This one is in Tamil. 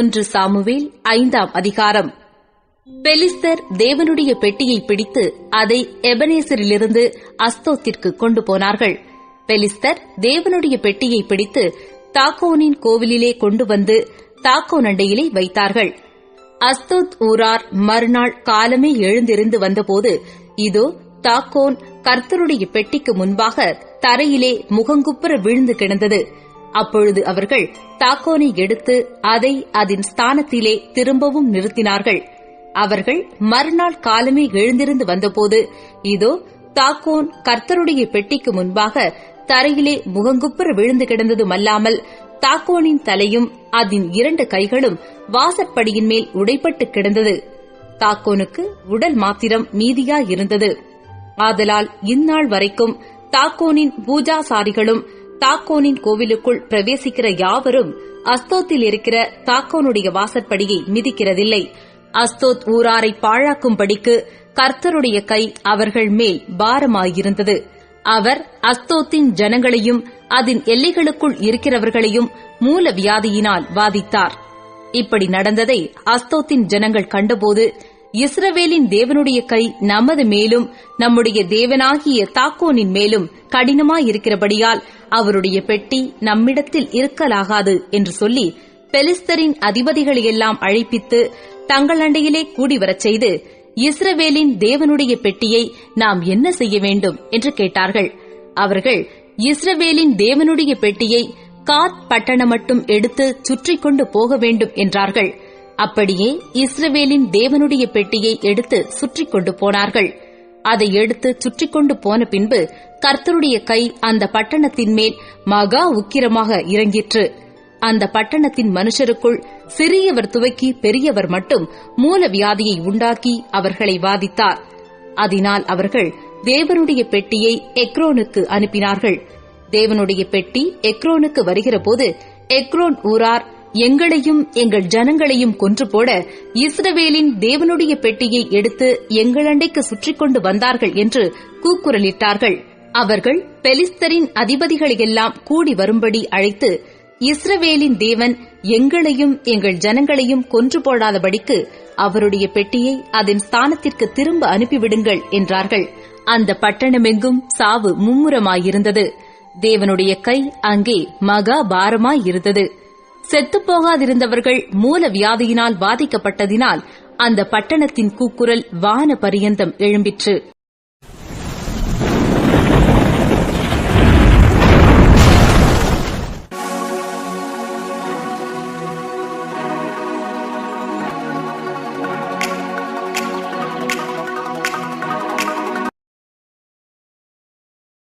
ஒன்று சாமுவேல் ஐந்தாம் அதிகாரம். பெலிஸ்தர் தேவனுடைய பெட்டியை பிடித்து அதை எபனேசரிலிருந்து அஸ்தோத்திற்கு கொண்டு போனார்கள். பெலிஸ்தர் தேவனுடைய பெட்டியை பிடித்து தாக்கோனின் கோவிலிலே கொண்டு வந்து தாக்கோன் அண்டையிலே வைத்தார்கள். அஸ்தோத் ஊரார் மறுநாள் காலமே எழுந்திருந்து வந்தபோது இதோ தாக்கோன் கர்த்தருடைய பெட்டிக்கு முன்பாக தரையிலே முகங்குப்புற விழுந்து கிடந்தது. அப்பொழுது அவர்கள் தாக்கோனை எடுத்து அதை அதன் ஸ்தானத்திலே திரும்பவும் நிறுத்தினார்கள். அவர்கள் மறுநாள் காலமே எழுந்திருந்து வந்தபோது இதோ தாக்கோன் கர்த்தருடைய பெட்டிக்கு முன்பாக தரையிலே முகங்குப்புற விழுந்து கிடந்ததுமல்லாமல் தாக்கோனின் தலையும் அதன் இரண்டு கைகளும் வாசற்படியின் மேல் உடைப்பட்டு கிடந்தது. தாக்கோனுக்கு உடல் மாத்திரம் மீதியாயிருந்தது. ஆதலால் இந்நாள் வரைக்கும் தாக்கோனின் பூஜாசாரிகளும் தாக்கோனின் கோவிலுக்குள் பிரவேசிக்கிற யாவரும் அஸ்தோத்தில் இருக்கிற தாக்கோனுடைய வாசற்படியை மிதிக்கிறதில்லை. அஸ்தோத் ஊராரை பாழாக்கும்படிக்கு கர்த்தருடைய கை அவர்கள் மேல் பாரமாயிருந்தது. அவர் அஸ்தோத்தின் ஜனங்களையும் அதன் எல்லைகளுக்குள் இருக்கிறவர்களையும் மூல வியாதியினால் வாதித்தார். இப்படி நடந்ததை அஸ்தோத்தின் ஜனங்கள் கண்டபோது இஸ்ரவேலின் தேவனுடைய கை நமது மேலும் நம்முடைய தேவனாகிய தாக்கோனின் மேலும் கடினமாயிருக்கிறபடியால் அவருடைய பெட்டி நம்மிடத்தில் இருக்கலாகாது என்று சொல்லி பெலிஸ்தரின் அதிபதிகளையெல்லாம் அழைப்பித்து தங்கள் அண்டையிலே கூடி வரச் செய்து இஸ்ரவேலின் தேவனுடைய பெட்டியை நாம் என்ன செய்ய வேண்டும் என்று கேட்டார்கள். அவர்கள் இஸ்ரவேலின் தேவனுடைய பெட்டியை காத் பட்டணம் மட்டும் எடுத்து சுற்றி கொண்டு போக வேண்டும் என்றார்கள். அப்படியே இஸ்ரவேலின் தேவனுடைய பெட்டியை எடுத்து சுற்றி கொண்டு போனார்கள். அதை எடுத்து சுற்றி கொண்டு போன பின்பு கர்த்தருடைய கை அந்த பட்டணத்தின் மேல் மகா உக்கிரமாக இறங்கிற்று. அந்த பட்டணத்தின் மனுஷருக்குள் சிறியவர் துவக்கி பெரியவர் மட்டும் மூல வியாதியை உண்டாக்கி அவர்களை வாதித்தார். அதனால் அவர்கள் தேவனுடைய பெட்டியை எக்ரோனுக்கு அனுப்பினார்கள். தேவனுடைய பெட்டி எக்ரோனுக்கு வருகிறபோது எக்ரோன் ஊரார் எங்களையும் எங்கள் ஜனங்களையும் கொன்று போட இஸ்ரவேலின் தேவனுடைய பெட்டியை எடுத்து எங்களண்டைக்கு சுற்றி கொண்டு வந்தார்கள் என்று கூக்குரலிட்டார்கள். அவர்கள் பெலிஸ்தரின் அதிபதிகளையெல்லாம் கூடி வரும்படி அழைத்து இஸ்ரவேலின் தேவன் எங்களையும் எங்கள் ஜனங்களையும் கொன்று போடாதபடிக்கு அவருடைய பெட்டியை அதன் ஸ்தானத்திற்கு திரும்ப அனுப்பிவிடுங்கள் என்றார்கள். அந்த பட்டணமெங்கும் சாவு மும்முரமாயிருந்தது. தேவனுடைய கை அங்கே மகா பாரமாயிருந்தது. செத்துப்போகாதிருந்தவர்கள் மூல வியாதியினால் பாதிக்கப்பட்டதினால் அந்த பட்டணத்தின் கூக்குரல் வான பரியந்தம் எழும்பிற்று.